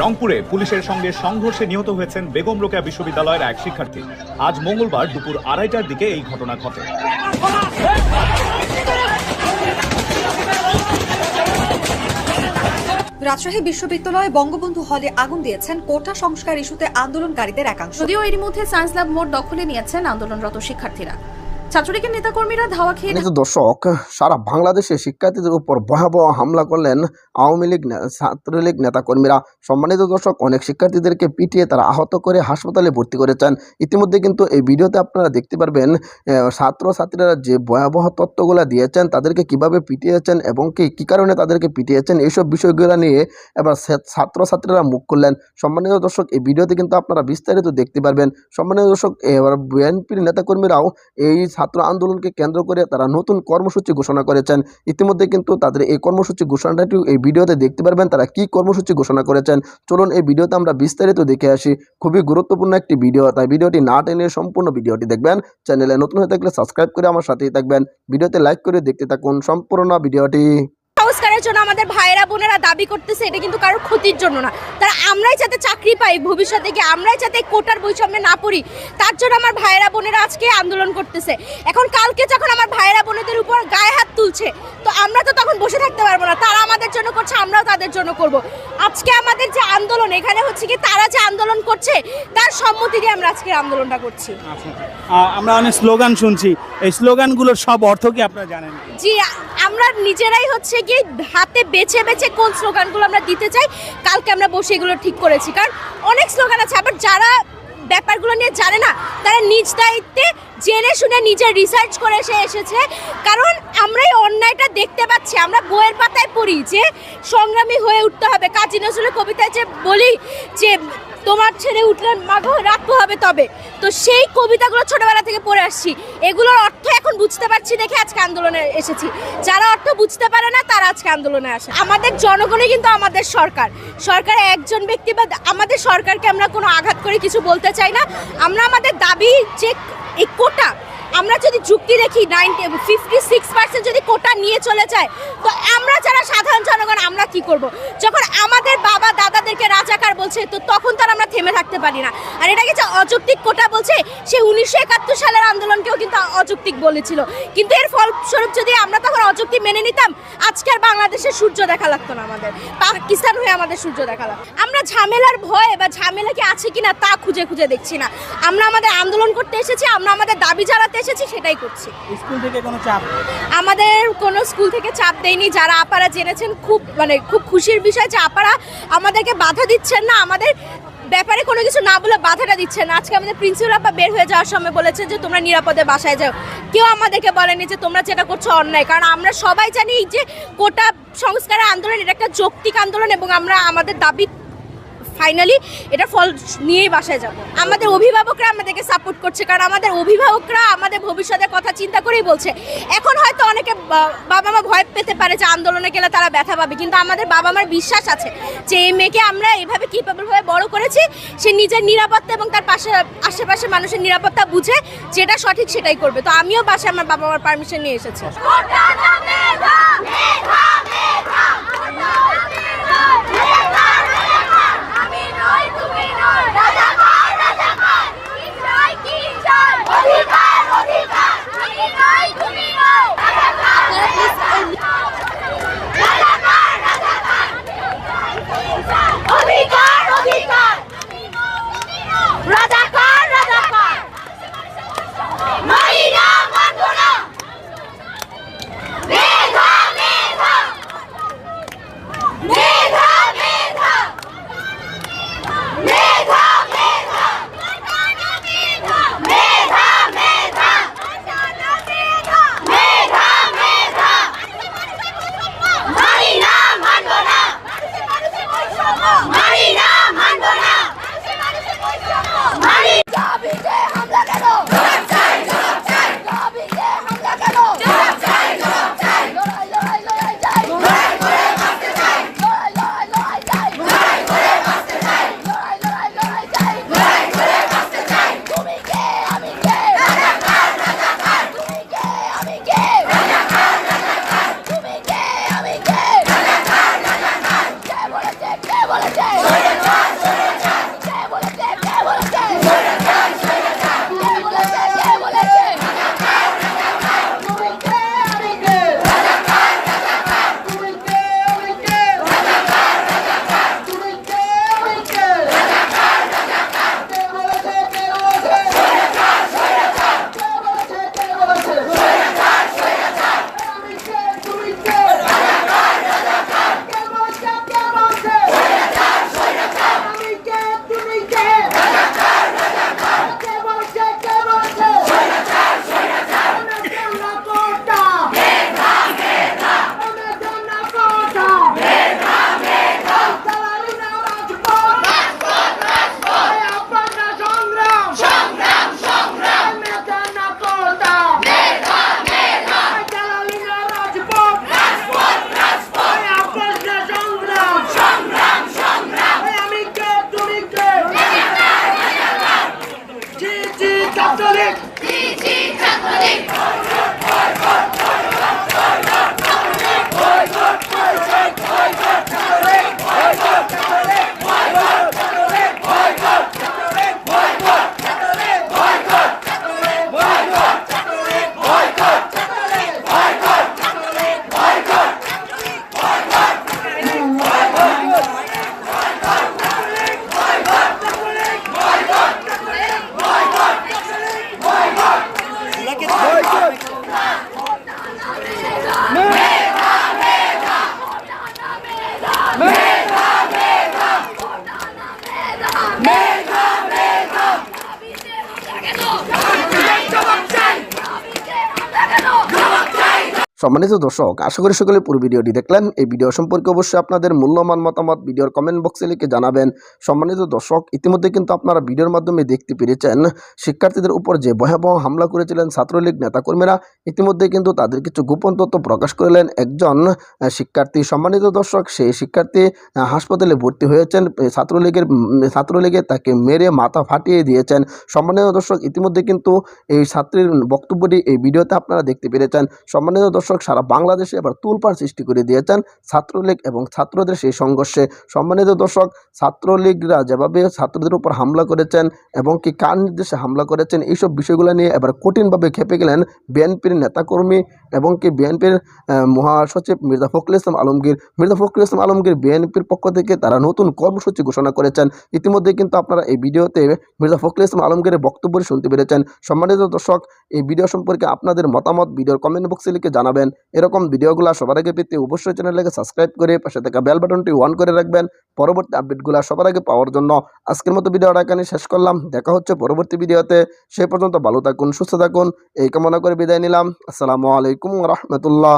রংপুরে পুলিশের সঙ্গে সংঘর্ষে নিহত হয়েছেন বেগম রোকেয়া বিশ্ববিদ্যালয়ের এক শিক্ষার্থী। আজ মঙ্গলবার দুপুর আড়াইটার দিকে এই ঘটনা ঘটে। রাজশাহী বিশ্ববিদ্যালয়ে বঙ্গবন্ধু হলে আগুন দিয়েছেন কোটা সংস্কার ইস্যুতে আন্দোলনকারীদের একাংশ। যদিও এরই মধ্যে সায়েন্স ল্যাব মোড় দখলে নিয়েছেন আন্দোলনরত শিক্ষার্থীরা। ছাত্রলীগের নেতাকর্মীরা ধাওয়া খেয়ে দর্শক, সারা বাংলাদেশে শিক্ষার্থীদের উপর ভয়াবহ হামলা করলেন আওয়ামী লীগ ছাত্রলীগ নেতাকর্মীরা। সম্মানিত দর্শক, অনেক শিক্ষার্থীদেরকে পিটিয়ে তারা আহত করে হাসপাতালে ভর্তি করেছেন। ইতিমধ্যে কিন্তু এই ভিডিওতে আপনারা দেখতে পারবেন ছাত্র ছাত্রীরা যে ভয়াবহ তত্ত্বগুলো দিয়েছেন, তাদেরকে কীভাবে পিটিয়েছেন এবং কি, কী কারণে তাদেরকে পিটিয়েছেন, এইসব বিষয়গুলো নিয়ে এবার ছাত্রছাত্রীরা মুখ করলেন সম্মানিত দর্শক, এই ভিডিওতে কিন্তু আপনারা বিস্তারিত দেখতে পারবেন। সম্মানিত দর্শক, এবার বিএনপির নেতাকর্মীরাও এই ছাত্র আন্দোলনকে কেন্দ্র করে তারা নতুন কর্মসূচি ঘোষণা করেছেন। ইতিমধ্যে কিন্তু তাদের এই কর্মসূচি ঘোষণাটিও এই ভিডিওতে দেখতে পারবেন তারা কি কর্মসূচি ঘোষণা করেছেন। চলুন এই ভিডিওতে আমরা বিস্তারিত দেখে আসি। খুবই গুরুত্বপূর্ণ একটি ভিডিও, তাই ভিডিওটি না টেনে সম্পূর্ণ ভিডিওটি দেখবেন। চ্যানেলে নতুন হয়ে থাকলে সাবস্ক্রাইব করে আমার সাথেই থাকবেন। ভিডিওতে লাইক করে দেখতে থাকুন সম্পূর্ণ ভিডিওটি। সংস্কারের জন্য আমাদের ভাইয়েরা, বোনেরা দাবি করতেছে, এটা কিন্তু কারোর ক্ষতির জন্য না। তারা আমরাই যাতে চাকরি পাই ভবিষ্যতে গিয়ে আমরাই যাতে কোটার বৈষম্যে না পড়ি, তার জন্য আমার ভাইয়েরা, বোনেরা আজকে আন্দোলন করতেছে। এখন কালকে যখন আমার ভাইয়েরা, বোনেদের উপর গায়ে হাত তুলছে, তো আমরা তো তখন বসে থাকতে পারব না, তারা আমাদের জন্য করছে, আমরাও তাদের জন্য করব। আজকে আমাদের যে আন্দোলন এখানে হচ্ছে কি তারা যে আন্দোলন করছে তার সম্মতি দিয়ে আমরা আজকের আন্দোলনটা করছি। আচ্ছা। আমরা অনেক স্লোগান শুনছি। এই স্লোগানগুলোর সব অর্থ কি আপনারা জানেন? জি আমরা নিজেরাই হচ্ছে কি হাতে বেছে বেছে কোন স্লোগানগুলো আমরা দিতে চাই কালকে আমরা বসে এগুলো ঠিক করেছি। কারণ অনেক স্লোগান আছে আবার যারা ব্যাপারগুলো নিয়ে জানে না তারা নিজ দায়িত্বে জেনে শুনে নিজে রিসার্চ করে এসে এসেছে। কারণ আমরা এই অন্যায়টা দেখতে পাচ্ছি, আমরা বইয়ের পাতায় পড়ি যে সংগ্রামী হয়ে উঠতে হবে। কাজী নজরুলের কবিতায় যে বলি যে, তোমার ছেড়ে উঠলেন মাগো রাখতে হবে তবে। তো সেই কবিতাগুলো ছোটবেলা থেকে পড়ে আসছি। এগুলোর অর্থ এখন বুঝতে পারছি দেখে আজকে আন্দোলনে এসেছি। যারা অর্থ বুঝতে পারে না, তারা আজকে আন্দোলনে আসে আমাদের জনগণই কিন্তু আমাদের সরকার। সরকার একজন ব্যক্তি বা আমাদের সরকারকে আমরা কোনো আঘাত করে কিছু বলতে চাই না। আমরা আমাদের দাবি যে, এই কোটা আমরা যদি যুক্তি দেখি নাইনটি ফিফটি সিক্স পার্সেন্ট যদি কোটা নিয়ে চলে যায়, তো আমরা যারা সাধারণ জনগণ, আমরা কি করব? যখন আমাদের বাবা দাদাদেরকে রাজাকার বলছে, তো তখন তার থেমে থাকতে পারি না। আর এটা যে অযৌক্তিক কোটা বলছে? সে উনিশশো একাত্তর সালের আন্দোলনকেও কিন্তু অযৌক্তিক বলেছিল। কিন্তু এর ফলস্বরূপ যদি আমরা তখন অযৌক্তিক মেনে নিতাম আজকের বাংলাদেশে সূর্য দেখা লাগতো না আমাদের। পাকিস্তান হয়ে আমাদের সূর্য দেখা লাগতো। আমরা ঝামেলার ভয়ে বা ঝামেলা কি আছে কিনা তা খুঁজে খুঁজে দেখছি না। আমরা আমাদের আন্দোলন করতে এসেছি আমরা আমাদের দাবি জানাতে এসেছি সেটাই করছি। স্কুল থেকে কোনো চাপ আমাদের কোনো স্কুল থেকে চাপ দেয়নি। যারা আপারা জেনেছেন খুব মানে খুব খুশির বিষয় যে আপারা আমাদেরকে বাধা দিচ্ছেন না। আমাদের ব্যাপারে কোনো কিছু না বলে বাধাটা দিচ্ছেন না। আজকে আমাদের প্রিন্সিপাল আপা বের হয়ে যাওয়ার সময় বলেছে যে, তোমরা নিরাপদে বাসায় যাও। কেউ আমাদেরকে বলেনি যে, তোমরা যেটা করছ অন্যায়। কারণ আমরা সবাই জানি যে কোটা সংস্কারের আন্দোলন, এটা একটা যৌক্তিক আন্দোলন এবং আমরা আমাদের দাবি ফাইনালি এটা ফল নিয়েই বাসায় যাব। আমাদের অভিভাবকরা আমাদেরকে সাপোর্ট করছে, কারণ আমাদের অভিভাবকরা আমাদের ভবিষ্যতের কথা চিন্তা করেই বলছে। এখন হয়তো অনেকে বাবা মা ভয় পেতে পারে যে আন্দোলনে গেলে তারা ব্যথা পাবে। কিন্তু আমাদের বাবা মার বিশ্বাস আছে যে এই মেয়েকে আমরা এভাবে কীভাবে বড় করেছি, সে নিজের নিরাপত্তা এবং তার পাশে আশেপাশে মানুষের নিরাপত্তা বুঝে যেটা সঠিক সেটাই করবে। তো আমিও বাসায় আমার বাবা মার পারমিশন নিয়ে এসেছি। সম্মানিত দর্শক, আশা করি সকলে পুরো ভিডিওটি দেখলেন। এই ভিডিও সম্পর্কে অবশ্যই আপনাদের মূল্যমান মতামত ভিডিওর কমেন্ট বক্সে লিখে জানাবেন। সম্মানিত দর্শক, ইতিমধ্যে কিন্তু আপনারা ভিডিওর মাধ্যমে দেখতে পেরেছেন, শিক্ষার্থীদের উপর যে ভয়াবহ হামলা করেছিলেন ছাত্রলীগ নেতাকর্মীরা, ইতিমধ্যে কিন্তু তাদের কিছু গোপন তথ্য প্রকাশ করলেন একজন শিক্ষার্থী। সম্মানিত দর্শক, সেই শিক্ষার্থী হাসপাতালে ভর্তি হয়েছেন ছাত্রলীগের ছাত্রলীগে তাকে মেরে মাথা ফাটিয়ে দিয়েছেন। সম্মানিত দর্শক, ইতিমধ্যে কিন্তু এই ছাত্রীর বক্তব্যটি এই ভিডিওতে আপনারা দেখতে পেরেছেন। সম্মানিত দর্শক সারা বাংলাদেশে এবার তুলপার সৃষ্টি করে দিয়েছেন ছাত্রলীগ এবং ছাত্রদের সেই সংঘর্ষে। সম্মানিত দর্শক, ছাত্রলীগরা যেভাবে ছাত্রদের উপর হামলা করেছেন এবং কি কার নির্দেশে হামলা করেছেন, এইসব বিষয়গুলো নিয়ে এবার কঠিনভাবে খেপে গেলেন বিএনপির নেতাকর্মী এবং কি বিএনপির মহাসচিব মির্জা ফখরুল ইসলাম আলমগীর, মির্জা ফখরুল ইসলাম আলমগীর বিএনপির পক্ষ থেকে তারা নতুন কর্মসূচি ঘোষণা করেছেন। ইতিমধ্যে কিন্তু আপনারা এই ভিডিওতে মির্জা ফখরুল ইসলাম আলমগীরের বক্তব্য শুনতে পেরেছেন। সম্মানিত দর্শক, এই ভিডিও সম্পর্কে আপনাদের মতামত ভিডিওর কমেন্ট বক্সে লিখে জানাবেন। এরকম ভিডিওগুলো সবার আগে পেতে অবশ্যই চ্যানেলটাকে সাবস্ক্রাইব করে পাশে থাকা বেল বাটনটি অন করে রাখবেন। পরবর্তী আপডেটগুলো সবার আগে পাওয়ার জন্য আজকের মতো ভিডিওটা এখানে শেষ করলাম। দেখা হচ্ছে পরবর্তী ভিডিওতে। সেই পর্যন্ত ভালো থাকুন, সুস্থ থাকুন। এই কামনা করে বিদায় নিলাম। আসসালামু আলাইকুম রহমতুল্লাহ।